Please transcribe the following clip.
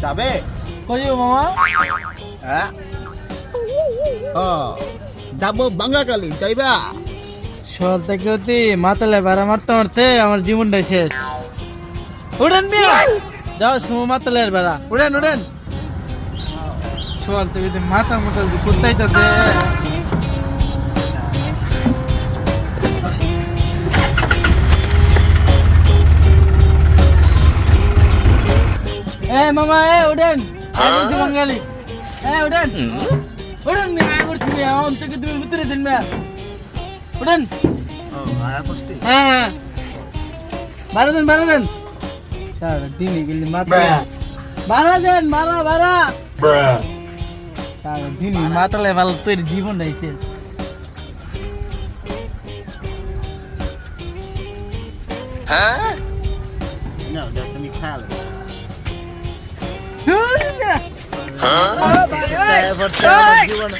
যাবে? কইও মামা? হ্যাঁ? ও যাব বাংলাকালি যাইবা? শহর থেকে অতি মাতালে ভাড়া মারতে মারতে আমার জীবনটাই শেষ। উড়েন মিয়া! যাও সুমো মাতালের ভাড়া। উড়েন উড়েন। শহর থেকে মাথা মোটা যদি কোথায় যাতে এ মামা এ বলছি বাঙালি। এ উড়েন উড়েন মিয়া করছি অন থেকে তুমি ভিতরে দিন মিয়া উড়েন ও আয়া করছি। হ্যাঁ হ্যাঁ। বাড়া দেন বাড়া দেন। সারা দিনই গেলি মাথা। বাড়া দেন বাড়া বাড়া। সারা দিনই মাতালে ভালো তোর জীবনটাই শেষ। না ওটা তুমি খেয়াল হ্যাঁ? জীবনে